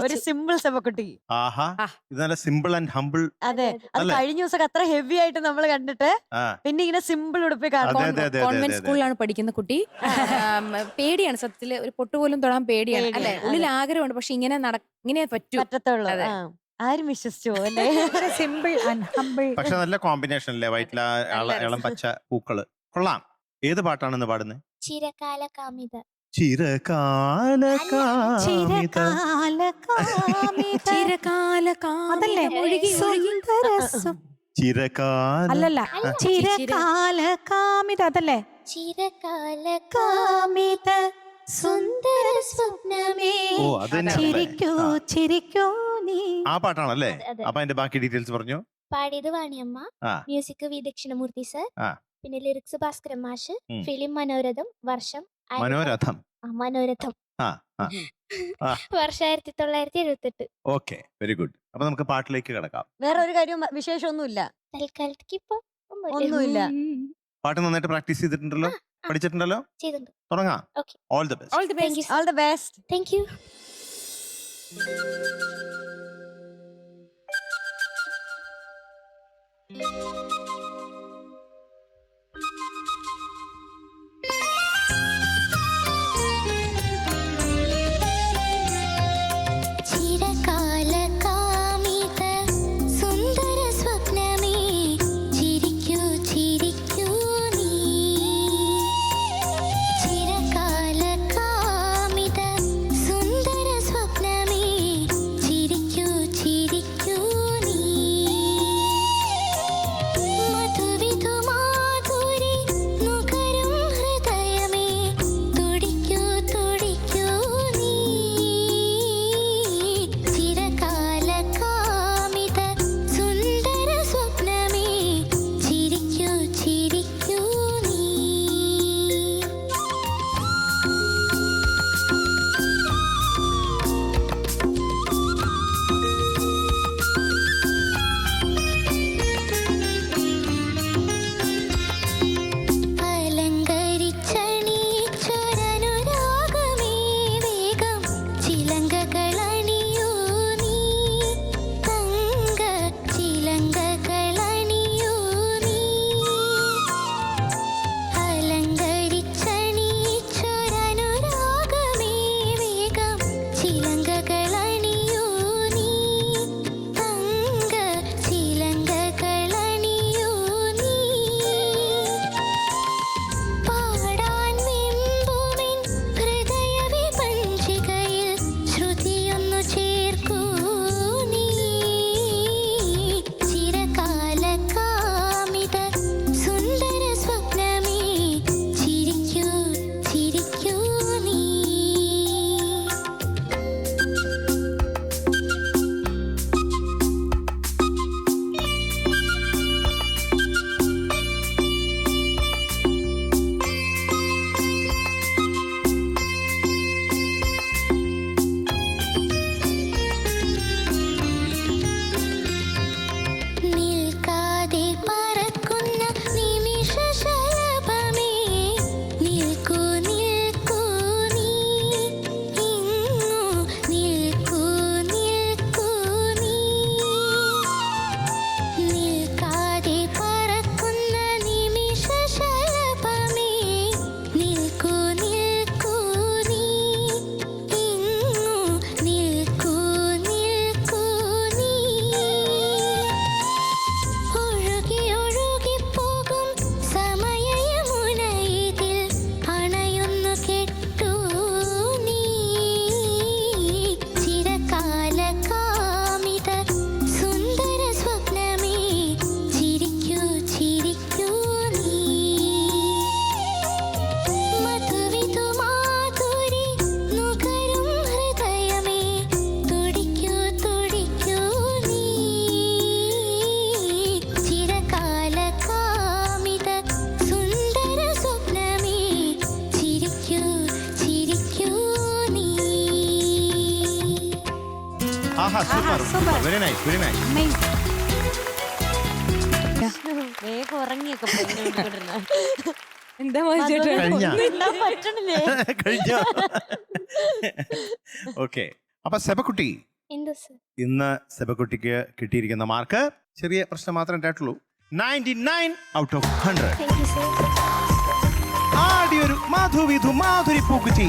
ഒരു സിമ്പിൾ സെവക്കുട്ടി ആഹാ. ഇത് നല്ല സിമ്പിൾ ആൻഡ് ഹമ്പിൾ അതെ. അത് അല്ലേ? കഴിഞ്ഞ ദിവസം അത്ര ഹെവി ആയിട്ട് നമ്മൾ കണ്ടിട്ട് ആ. പിന്നെ ഇങ്ങനെ സിമ്പിൾ ഉടുപ്പി അതെ, കാണും. അതെ, അതെ, കോൺവെന്റ് അതെ. സ്കൂളിലാണ് പഠിക്കുന്ന കുട്ടി. ആം, പേടിയാണ് സത്യത്തിൽ. ഒരു പൊട്ട് പോലും തൊടാൻ പേടിയാണ്. പേടിയാണ്, അല്ലെ? ഉള്ളിൽ ആഗ്രഹമുണ്ട്. പക്ഷെ ഇങ്ങനെ നട ഇങ്ങനെ പറ്റൂ. പറ്റത്തുള്ളൂ. അതെ. ആ. ആരും വിശ്വസിച്ചോ അല്ലേ സിമ്പിൾ ആൻഡ് ഹമ്പിൾ. പക്ഷെ നല്ല കോമ്പിനേഷൻ അല്ലേ? വൈറ്റില ഇളം പച്ച പൂക്കൾ. കൊള്ളാം. ഏത് പാട്ടാണെന്ന് പാടുന്നത് ചിരകാല കാമിത ചിരകാല അല്ലല്ല അല്ല. ചിരകാല. കാമിത അതല്ലേ? ചിരകാല കാമിത സുന്ദര സ്വപ്നമേ. ചിരിക്കൂ ചിരിക്കൂ നീ. ആ പാട്ടാണല്ലേ. അപ്പൊ അതിന്റെ ബാക്കി ഡീറ്റെയിൽസ് പറഞ്ഞു. പാടിയത് വാണിയമ്മ. മ്യൂസിക് വി ദക്ഷിണമൂർത്തി സർ ആ. പിന്നെ ലിറിക്സ് ഭാസ്കരൻ മാഷ് ഫിലിം മനോരഥം വർഷം മനോരഥം. മനോരഥം. ആ ആ വർഷം ആയിരത്തി തൊള്ളായിരത്തി എഴുപത്തെട്ട് ഓക്കെ വെരി ഗുഡ്. അപ്പൊ നമുക്ക് പാട്ടിലേക്ക് കിടക്കാം. വേറെ ഒരു കാര്യം വിശേഷമൊന്നുമില്ല. തൽക്കാലത്തേക്ക് ഇപ്പൊ ഒന്നുമില്ല. പാട്ട് നന്നായിട്ട് പ്രാക്ടീസ് ചെയ്തിട്ടുണ്ടല്ലോ? പഠിച്ചിട്ടുണ്ടല്ലോ? ചെയ്തിട്ടുണ്ട്. തുടങ്ങാം. All the best all the best all the best thank you ചിരകാല Aaha super super. Very nice very nice വേഗം ഉറങ്ങിയൊക്കെ എന്താ കഴിഞ്ഞ? മിണ്ടാൻ പറ്റണില്ലേ? കഴിഞ്ഞോ? ഓക്കെ അപ്പൊ സെബക്കുട്ടി. എന്ത് സർ? ഇന്ന് സെബക്കുട്ടിക്ക് കിട്ടിയിരിക്കുന്ന മാർക്ക് ചെറിയ പ്രശ്നം മാത്രമേ ഉണ്ടായിട്ടുള്ളൂ. Ninety nine out of hundred thank you sir ആടിയൊരു മാധുവിധു മാധുരി പൂക്കുറ്റി